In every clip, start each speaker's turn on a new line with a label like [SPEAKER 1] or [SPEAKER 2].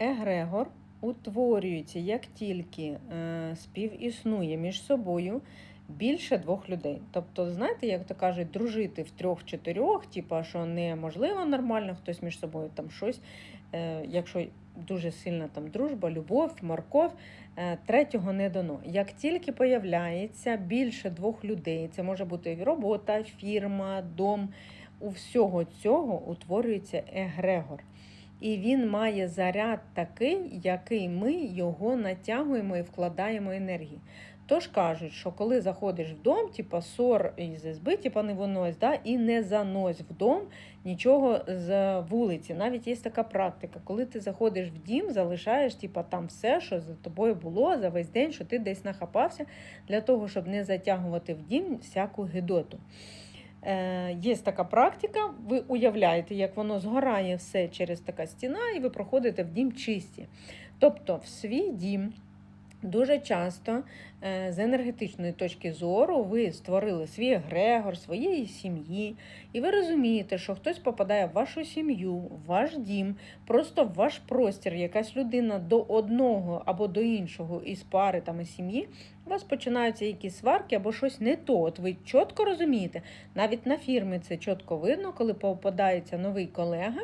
[SPEAKER 1] Егрегор утворюється, як тільки е, співіснує між собою більше двох людей. Тобто, знаєте, як то кажуть, дружити в трьох-чотирьох, типа, що неможливо нормально, хтось між собою там щось, е, якщо дуже сильна там дружба, любов, морков, е, третього не дано. Як тільки появляється більше двох людей, це може бути робота, фірма, дом, у всього цього утворюється егрегор. І він має заряд такий, який ми його натягуємо і вкладаємо енергії. Тож кажуть, що коли заходиш в дом, типа сор із ізби, типа не винось, да, і не занось в дом нічого з вулиці. Навіть є така практика, коли ти заходиш в дім, залишаєш типа, там все, що за тобою було за весь день, що ти десь нахапався, для того, щоб не затягувати в дім всяку гидоту. Е, Є така практика, ви уявляєте, як воно згорає все через така стіна, і ви проходите в дім чисті. Тобто в свій дім дуже часто е, з енергетичної точки зору ви створили свій егрегор своєї сім'ї, і ви розумієте, що хтось попадає в вашу сім'ю, в ваш дім, просто в ваш простір, якась людина до одного або до іншого із пари там із сім'ї. У вас починаються якісь сварки або щось не то. От ви чітко розумієте, навіть на фірмі це чітко видно, коли попадається новий колега,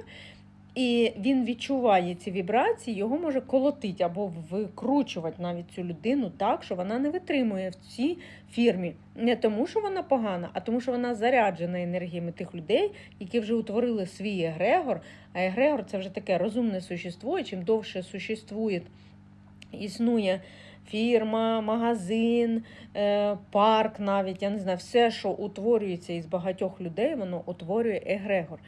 [SPEAKER 1] і він відчуває ці вібрації, його може колотити або викручувати навіть цю людину так, що вона не витримує в цій фірмі. Не тому, що вона погана, а тому, що вона заряджена енергіями тих людей, які вже утворили свій егрегор. А егрегор це вже таке розумне существо, і чим довше существує, існує фірма, магазин, е, парк навіть, я не знаю, все, що утворюється із багатьох людей, воно утворює егрегор.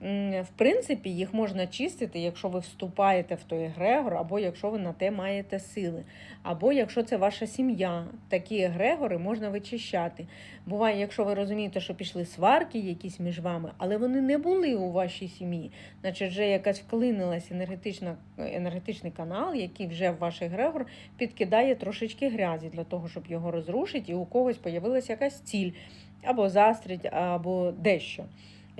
[SPEAKER 1] В принципі, їх можна чистити, якщо ви вступаєте в той егрегор, або якщо ви на те маєте сили, або якщо це ваша сім'я, такі егрегори можна вичищати. Буває, якщо ви розумієте, що пішли сварки якісь між вами, але вони не були у вашій сім'ї, значить вже якась вклинилась енергетична, енергетичний канал, який вже в ваш егрегор підкидає трошечки грязі для того, щоб його розрушити, і у когось появилася якась ціль, або застріть, або дещо.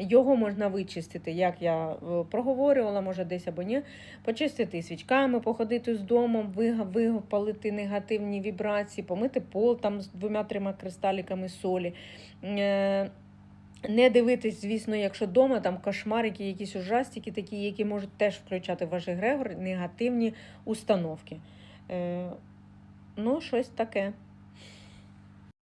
[SPEAKER 1] Його можна вичистити, як я е, проговорювала, може десь або ні. Почистити свічками, походити з домом, випалити негативні вібрації, помити пол там з двома-трьома кристаліками солі. Е, Не дивитись, звісно, якщо вдома там кошмарики, якісь ужастики такі, які можуть теж включати в ваш егрегор негативні установки. Е, Ну, щось таке.